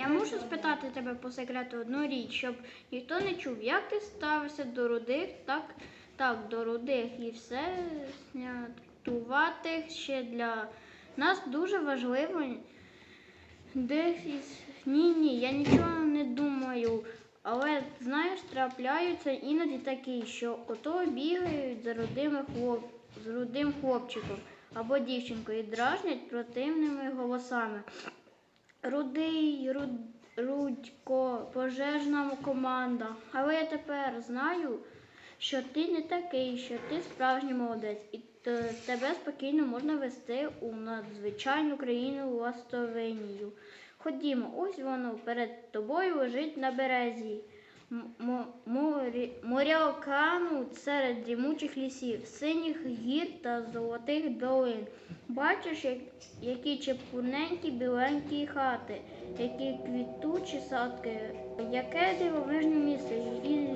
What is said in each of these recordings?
я мушу спитати тебе по секрету одну річ, щоб ніхто не чув, як ти ставишся до рудих, так, так, до рудих і все святкувати ще для нас дуже важливо. Десь. Ні, ні, я нічого не думаю. Але знаєш, трапляються іноді такі, що ото бігають за рудими хлоп... з рудим хлопчиком або дівчинкою і дражнять противними голосами. Рудий, руд, Рудько, пожежна команда. Але я тепер знаю, що ти не такий, що ти справжній молодець, і тебе спокійно можна вести у надзвичайну країну Ластовинію. Ходімо, ось воно перед тобою лежить на березі. Моря океану серед дрімучих лісів, синіх гір та золотих долин. Бачиш, як, які чепурненькі біленькі хати, які квітучі садки, яке дивовижне місце із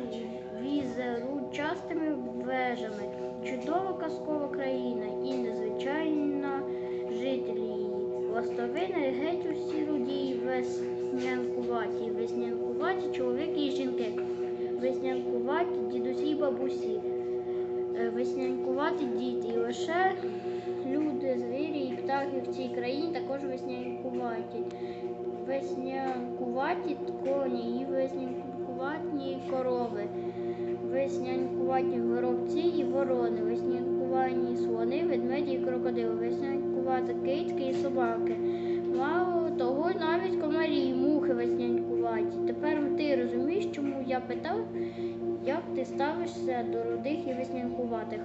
візеручастими вежами, чудова казкова країна і незвичайна жителі її. Ластовини геть усі руді й веснянкуваті, веснянкуваті бабусі, е, веснянкуваті діти. І лише люди, звірі і птахи в цій країні також веснянкуваті. Веснянкуваті коні і веснянкуваті корови, веснянкуваті горобці і ворони, веснянкуваті слони, ведмеді і крокодили, веснянкуваті кицьки і собаки. Мало того, навіть комарі і мухи веснянкуваті. Тепер ти розумієш, чому я питав, як ти ставишся до рудих і веснянкуватих?